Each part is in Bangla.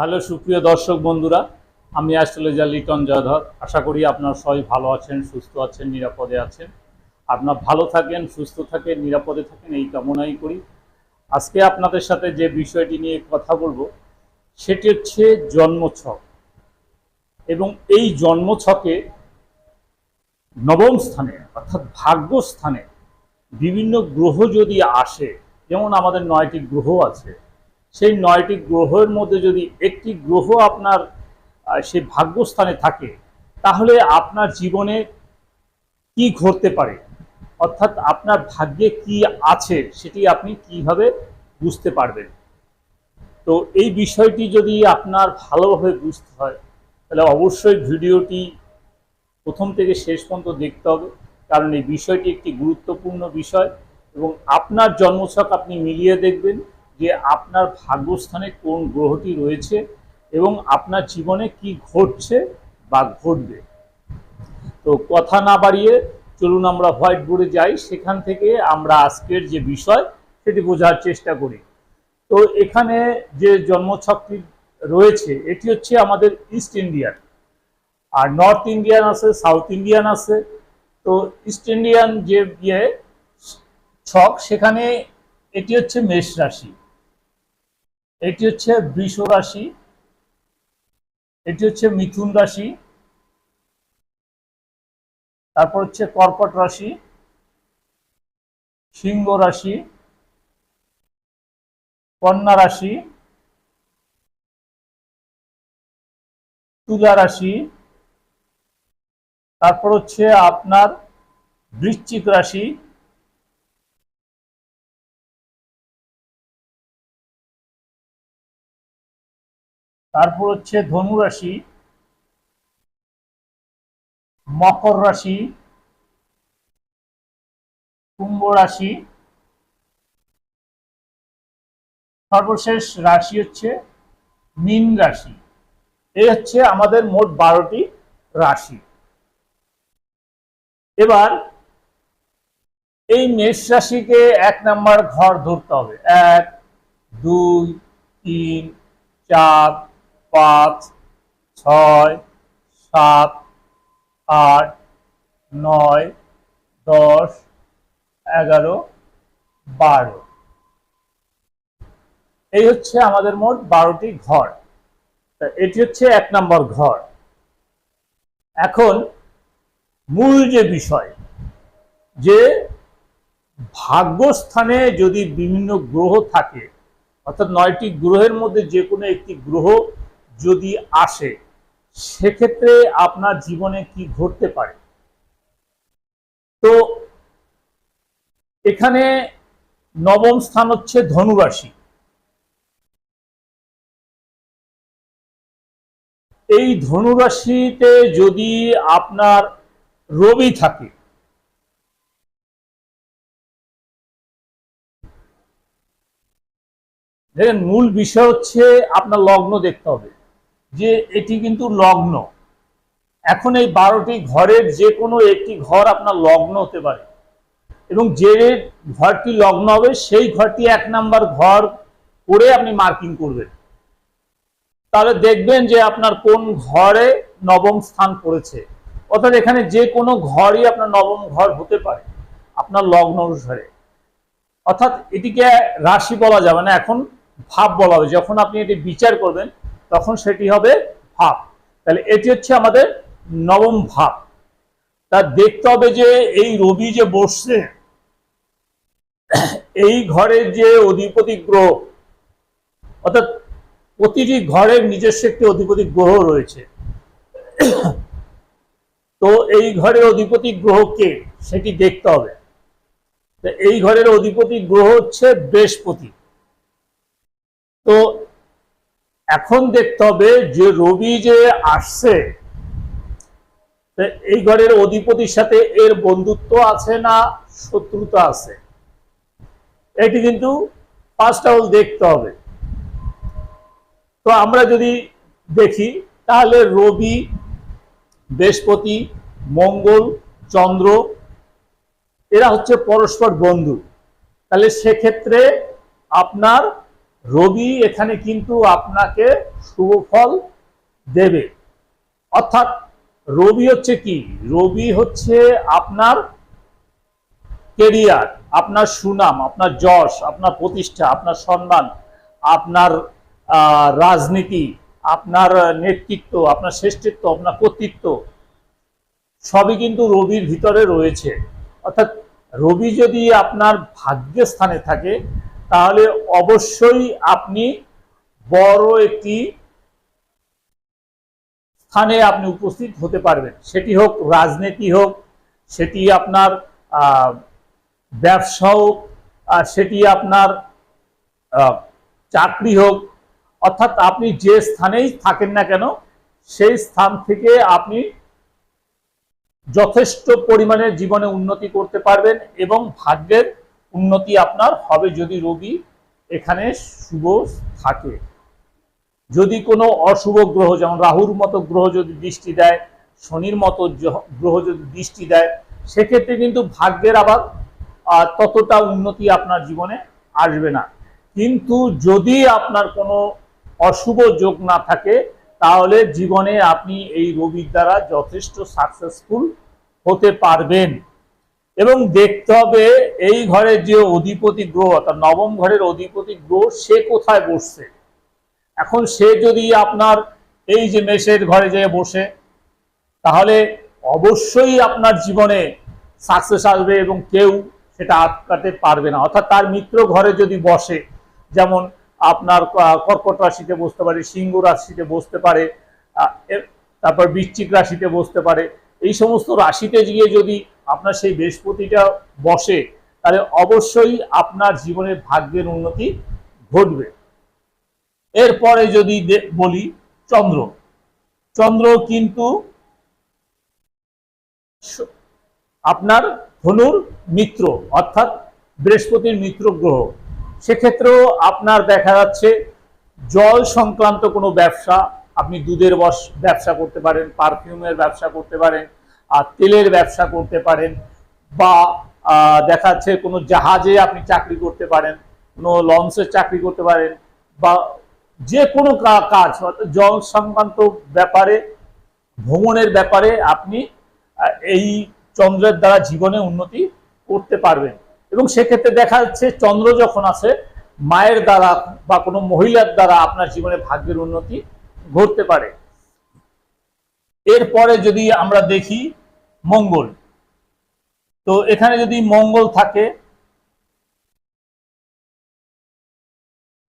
হ্যালো, সুপ্রিয় দর্শক বন্ধুরা, আমি আসলে অ্যাস্ট্রোলজার লিটন জয়ধর। আশা করি আপনারা সবাই ভালো আছেন, সুস্থ আছেন, নিরাপদে আছেন। আপনার ভালো থাকেন, সুস্থ থাকেন, নিরাপদে থাকেন, এই কামনাই করি। আজকে আপনাদের সাথে যে বিষয়টি নিয়ে কথা বলব, সেটি হচ্ছে জন্মছক। এবং এই জন্মছকে নবম স্থানে, অর্থাৎ ভাগ্যস্থানে বিভিন্ন গ্রহ যদি আসে, যেমন আমাদের নয়টি গ্রহ আছে সেই নয়টি গ্রহের মধ্যে যদি একটি গ্রহ আপনার সেই ভাগ্যস্থানে থাকে, তাহলে আপনার জীবনে কি ঘটতে পারে? অর্থাৎ আপনার ভাগ্যে কি আছে সেটি আপনি কীভাবে বুঝতে পারবেন? তো এই বিষয়টি যদি আপনার ভালোভাবে বুঝতে হয়, তাহলে অবশ্যই ভিডিওটি প্রথম থেকে শেষ পর্যন্ত দেখতে হবে, কারণ এই বিষয়টি একটি গুরুত্বপূর্ণ বিষয় এবং আপনার জন্মছক আপনি মিলিয়ে দেখবেন। যে আপনার ভাগ্যস্থানে কোন গ্রহটি রয়েছে এবং আপনার জীবনে কি ঘটছে বা ঘটবে। তো কথা না বাড়িয়ে চলুন আমরা হোয়াইট বোর্ডে যাই, সেখান থেকে আমরা আজকের যে বিষয় সেটি বোঝার চেষ্টা করি। তো এখানে যে জন্মছকটি রয়েছে, এটি হচ্ছে আমাদের ইস্ট ইন্ডিয়ান আর নর্থ ইন্ডিয়ান আছে সাউথ ইন্ডিয়ান আছে। তো ইস্ট ইন্ডিয়ান যে ইয়ে ছক, সেখানে এটি হচ্ছে মেষ রাশি। এটি হচ্ছে বৃষ রাশি, এটি হচ্ছে মিথুন রাশি, তারপর হচ্ছে কর্কট রাশি, সিংহ রাশি, কন্যা রাশি, তুলা রাশি, তারপর হচ্ছে আপনার বৃশ্চিক রাশি তারপর হচ্ছে ধনু রাশি, মকর রাশি, কুম্ভ রাশি। সর্বশেষ রাশি হচ্ছে মীন রাশি। এই হচ্ছে আমাদের মোট বারোটি রাশি। এবার এই মেষ রাশিকে এক নাম্বার ঘর ধরতে হবে। এক, দুই, তিন, চার পাঁচ, ছয়, সাত, আট, নয়, দশ, এগারো, বারো। এই হচ্ছে আমাদের মোট বারোটি ঘর। এটি হচ্ছে এক নম্বর ঘর। এখন মূল যে বিষয়, যে ভাগ্যস্থানে যদি বিভিন্ন গ্রহ থাকে, অর্থাৎ নয়টি গ্রহের মধ্যে যে কোনো একটি গ্রহ যদি আসে, সেক্ষেত্রে আপনার জীবনে কি ঘটতে পারে? তো এখানে নবম স্থান হচ্ছে ধনুরাশি। এই ধনুরাশিতে যদি আপনার রবি থাকে মূল বিষয় হচ্ছে আপনার লগ্ন দেখতে হবে। যে এটি কিন্তু লগ্ন। এখন এই বারোটি ঘরের যে কোনো একটি ঘর আপনার লগ্ন হতে পারে। এবং যে ঘরটি লগ্ন হবে, সেই ঘরটি এক নাম্বার ঘর করে আপনি মার্কিং করবেন। তাহলে দেখবেন যে আপনার কোন ঘরে নবম স্থান পড়েছে। অর্থাৎ এখানে যে কোনো ঘরই আপনার নবম ঘর হতে পারে, আপনার লগ্ন অনুসারে। অর্থাৎ এটিকে রাশি বলা যাবে না, এখন ভাব বলা হবে। যখন আপনি এটি বিচার করবেন তখন সেটি হবে ভাব। তাহলে এটি হচ্ছে আমাদের নবম ভাব। তা দেখতে হবে যে এই রবি যে বসছে, এই ঘরের যে অধিপতি গ্রহ, অর্থাৎ প্রতিটি ঘরের নিজস্ব একটি অধিপতি গ্রহ রয়েছে। তো এই ঘরের অধিপতি গ্রহ কে? সেটি দেখতে হবে। এই ঘরের অধিপতি গ্রহ হচ্ছে বৃহস্পতি। তো এখন দেখতে হবে যে রবি যে আসছে এই ঘরের অধিপতির সাথে এর বন্ধুত্ব আছে না শত্রুতা আছে? এটি কিন্তু ফার্স্ট অল দেখতে হবে। তো আমরা যদি দেখি, তাহলে রবি, বৃহস্পতি, মঙ্গল, চন্দ্র, এরা হচ্ছে পরস্পর বন্ধু। তাহলে সেক্ষেত্রে আপনার রবি এখানে কিন্তু আপনাকে শুভ ফল দেবে। অর্থাৎ রবি হচ্ছে কি? রবি হচ্ছে আপনার কেরিয়ার, আপনার সুনাম, আপনার যশ, আপনার প্রতিষ্ঠা, আপনার সম্মান, আপনার রাজনীতি, আপনার নেতৃত্ব, আপনার শ্রেষ্ঠত্ব, আপনার কর্তৃত্ব, সবই কিন্তু রবির ভিতরে রয়েছে। অর্থাৎ রবি যদি আপনার ভাগ্যের স্থানে থাকে তাহলে অবশ্যই আপনি বড় একটি স্থানে আপনি উপস্থিত হতে পারবেন। সেটি হোক রাজনীতি হোক, সেটি আপনার ব্যবসা হোক সেটি আপনার চাকরি হোক, অর্থাৎ আপনি যে স্থানেই থাকেন না কেন, সেই স্থান থেকে আপনি যথেষ্ট পরিমাণে জীবনে উন্নতি করতে পারবেন এবং ভাগ্যের উন্নতি আপনার হবে যদি রবি এখানে শুভ থাকে। যদি কোনো অশুভ গ্রহ, যেমন রাহুর মতো গ্রহ যদি দৃষ্টি দেয়, শনির মতো গ্রহ যদি দৃষ্টি দেয়, সেক্ষেত্রে কিন্তু ভাগ্যের আবার ততটা উন্নতি আপনার জীবনে আসবে না। কিন্তু যদি আপনার কোনো অশুভ যোগ না থাকে, তাহলে জীবনে আপনি এই রবির দ্বারা যথেষ্ট সাকসেসফুল হতে পারবেন। এবং দেখতে হবে এই ঘরের যে অধিপতি গ্রহ, অর্থাৎ নবম ঘরের অধিপতি গ্রহ, সে কোথায় বসছে? এখন সে যদি আপনার এই যে মেষের ঘরে যেয়ে বসে, তাহলে অবশ্যই আপনার জীবনে সাকসেস আসবে এবং কেউ সেটা আটকাতে পারবে না। অর্থাৎ তার মিত্র ঘরে যদি বসে, যেমন আপনার কর্কট রাশিতে বসতে পারে, সিংহ রাশিতে বসতে পারে তারপর বৃশ্চিক রাশিতে বসতে পারে, এই সমস্ত রাশিতে গিয়ে যদি আপনার সেই বৃহস্পতিটা বসে, তাহলে অবশ্যই আপনার জীবনে ভাগ্যের উন্নতি ঘটবে। এরপরে যদি বলি চন্দ্র। চন্দ্র কিন্তু আপনার ধনুর মিত্র, অর্থাৎ বৃহস্পতির মিত্র গ্রহ। সেক্ষেত্রেও আপনার দেখা যাচ্ছে জল সংক্রান্ত কোনো ব্যবসা, আপনি দুধের বস, ব্যবসা করতে পারেন, পারফিউমের ব্যবসা করতে পারেন আর তেলের ব্যবসা করতে পারেন বা আহ, দেখা যাচ্ছে কোনো জাহাজে আপনি চাকরি করতে পারেন কোনো লঞ্চের চাকরি করতে পারেন বা যে কোনো কাজ জল সংক্রান্ত ব্যাপারে ভ্রমণের ব্যাপারে আপনি এই চন্দ্রের দ্বারা জীবনে উন্নতি করতে পারবেন। এবং সেক্ষেত্রে দেখা যাচ্ছে চন্দ্র যখন আছে মায়ের দ্বারা বা কোনো মহিলার দ্বারা আপনার জীবনে ভাগ্যের উন্নতি ঘটতে পারে। এরপরে যদি আমরা দেখি মঙ্গল। তো এখানে যদি মঙ্গল থাকে,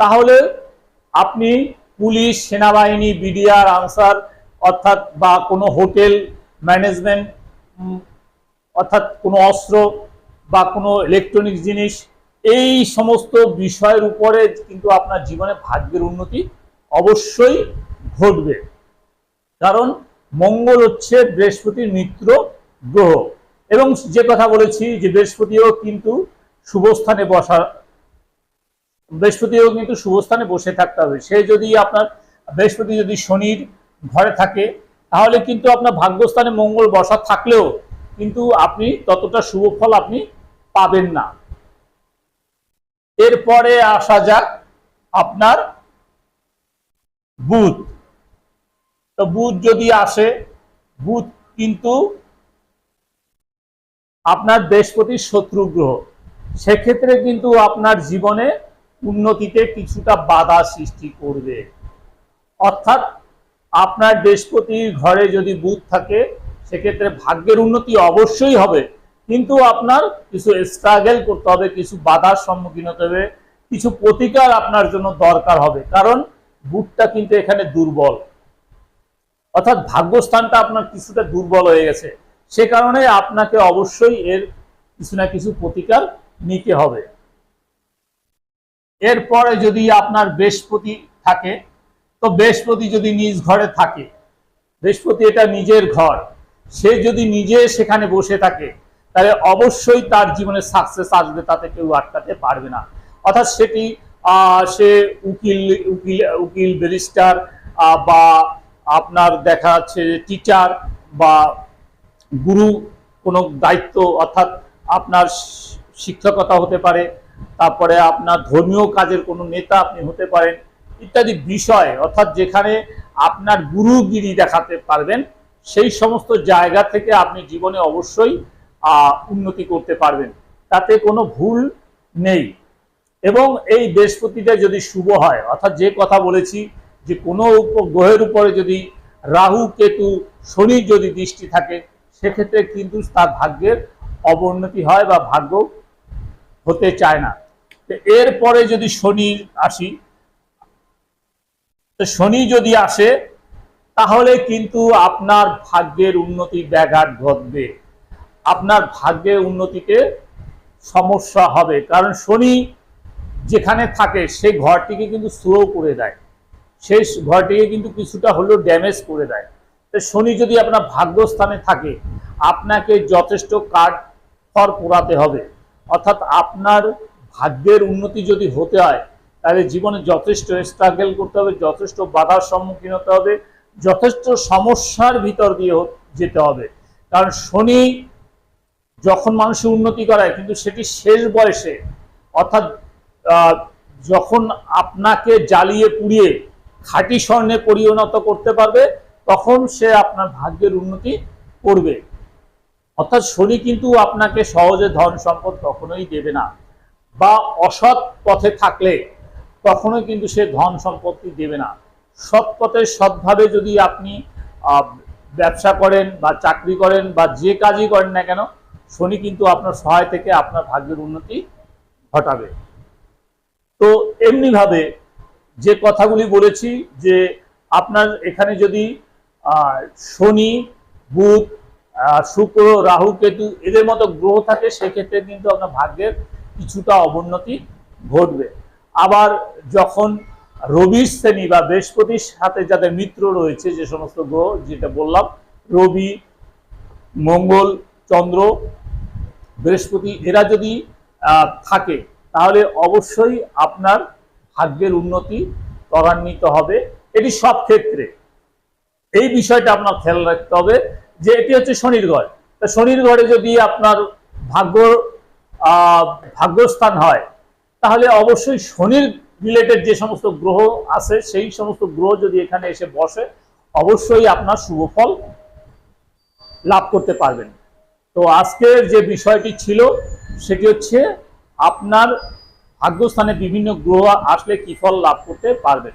তাহলে আপনি পুলিশ, সেনাবাহিনী, বিডিআর, আনসার, অর্থাৎ বা কোনো হোটেল ম্যানেজমেন্ট অর্থাৎ কোনো অস্ত্র বা কোনো ইলেকট্রনিক জিনিস, এই সমস্ত বিষয়ের উপরে কিন্তু আপনার জীবনে ভাগ্যের উন্নতি অবশ্যই ঘটবে। কারণ মঙ্গল হচ্ছে বৃহস্পতির মিত্র গ্রহ। এবং যে কথা বলেছি যে বৃহস্পতিও কিন্তু শুভস্থানে বসা বৃহস্পতিও কিন্তু শুভস্থানে বসে থাকতে হবে। সে যদি আপনার, বৃহস্পতি যদি শনির ঘরে থাকে, তাহলে কিন্তু আপনার ভাগ্যস্থানে মঙ্গল বসা থাকলেও কিন্তু আপনি ততটা শুভ ফল আপনি পাবেন না। এরপরে আসা যাক আপনার বুধ। তো বুধ যদি আসে, বুধ কিন্তু আপনার বৃহস্পতির শত্রু গ্রহ, সেক্ষেত্রে কিন্তু আপনার জীবনে উন্নতিতে কিছুটা বাধা সৃষ্টি করবে। অর্থাৎ আপনার বৃহস্পতির ঘরে যদি বুধ থাকে, সেক্ষেত্রে ভাগ্যের উন্নতি অবশ্যই হবে। কিন্তু আপনার কিছু স্ট্রাগল করতে হবে, কিছু বাধার সম্মুখীন হতে হবে, কিছু প্রতিকার আপনার জন্য দরকার হবে। কারণ বুধটা কিন্তু এখানে দুর্বল। অর্থাৎ ভাগ্যস্থানটা আপনার কিছুটা দুর্বল হয়ে গেছে। সে কারণে আপনাকে অবশ্যই এর কিছু না কিছু প্রতিকার নিতে হবে। এরপরে যদি আপনার বৃহস্পতি থাকে, তো বৃহস্পতি যদি নিজ ঘরে থাকে, বৃহস্পতি এটা নিজের ঘর, সে যদি নিজে সেখানে বসে থাকে, তাহলে অবশ্যই তার জীবনে সাকসেস আসবে, তাতে কেউ আটকাতে পারবে না। অর্থাৎ সেটি সে উকিল উকিল উকিল ব্যারিস্টার বা আপনার দেখা যাচ্ছে টিচার বা গুরু কোনো দায়িত্ব অর্থাৎ আপনার শিক্ষকতা হতে পারে, তারপরে আপনার ধর্মীয় কাজের কোনো নেতা আপনি হতে পারেন, ইত্যাদি বিষয় অর্থাৎ যেখানে আপনার গুরুগিরি দেখাতে পারবেন, সেই সমস্ত জায়গা থেকে আপনি জীবনে অবশ্যই উন্নতি করতে পারবেন। তাতে কোনো ভুল নেই। এবং এই বৃহস্পতিটা যদি শুভ হয়, অর্থাৎ যে কথা বলেছি, যে কোনো গ্রহের উপরে যদি রাহু, কেতু, শনি যদি দৃষ্টি থাকে সেক্ষেত্রে কিন্তু তার ভাগ্যের অবনতি হয় বা ভাগ্য হতে চায় না। এরপরে যদি শনি আসি শনি যদি আসে, তাহলে কিন্তু আপনার ভাগ্যের উন্নতি ব্যাঘাত ঘটবে। আপনার ভাগ্যের উন্নতিতে সমস্যা হবে। কারণ শনি যেখানে থাকে সেই ঘরটিকে কিন্তু স্লো করে দেয়। সেই ঘরটিকে কিন্তু কিছুটা হলেও ড্যামেজ করে দেয়। শনি যদি আপনার ভাগ্যস্থানে থাকে, আপনাকে যথেষ্ট কাঠ খড় পোড়াতে হবে। অর্থাৎ আপনার ভাগ্যের উন্নতি যদি হতে হয়, তাহলে জীবনে যথেষ্ট স্ট্রাগল করতে হবে, যথেষ্ট বাধার সম্মুখীন হতে হবে, যথেষ্ট সমস্যার ভিতর দিয়ে যেতে হবে। কারণ শনি যখন মানুষের উন্নতি করায়, কিন্তু সেটি শেষ বয়সে, অর্থাৎ যখন আপনাকে জ্বালিয়ে পুড়িয়ে খাঁটি স্বর্ণে পরিণত করতে পারবে তখন সে আপনার ভাগ্যের উন্নতি করবে। অর্থাৎ শনি কিন্তু আপনাকে সহজে ধন সম্পদ কখনোই দেবে না। বা অসৎ পথে থাকলে কখনোই কিন্তু সে ধন সম্পত্তি দেবে না। সৎ পথে সৎভাবে যদি আপনি ব্যবসা করেন বা চাকরি করেন বা যে কাজই করেন না কেন, শনি কিন্তু আপনার সহায় থেকে আপনার ভাগ্যের উন্নতি ঘটাবে। তো এমনিভাবে যে কথাগুলি বলেছি যে আপনার এখানে যদি শনি, বুধ শুক্র, রাহু, কেতু এদের মতো গ্রহ থাকে, সেক্ষেত্রে কিন্তু আপনার ভাগ্যের কিছুটা অবনতি ঘটবে। আবার যখন রবির শ্রেণি বা বৃহস্পতির সাথে যাদের মিত্র রয়েছে, যে সমস্ত গ্রহ যেটা বললাম, রবি, মঙ্গল, চন্দ্র, বৃহস্পতি, এরা যদি থাকে, তাহলে অবশ্যই আপনার ভাগ্যের উন্নতি ত্বরান্বিত হবে। এটি সব ক্ষেত্রে। এই বিষয়টা আপনার খেয়াল রাখতে হবে যে এটি হচ্ছে শনির ঘর তা শনির ঘরে যদি আপনার ভাগ্য ভাগ্যস্থান হয়, তাহলে অবশ্যই শনির রিলেটেড যে সমস্ত গ্রহ আছে, সেই সমস্ত গ্রহ যদি এখানে এসে বসে, অবশ্যই আপনার শুভ ফল লাভ করতে পারবেন। তো আজকের যে বিষয়টি ছিল, সেটি হচ্ছে আপনার ভাগ্যস্থানে বিভিন্ন গ্রহ আসলে কি ফল লাভ করতে পারবেন।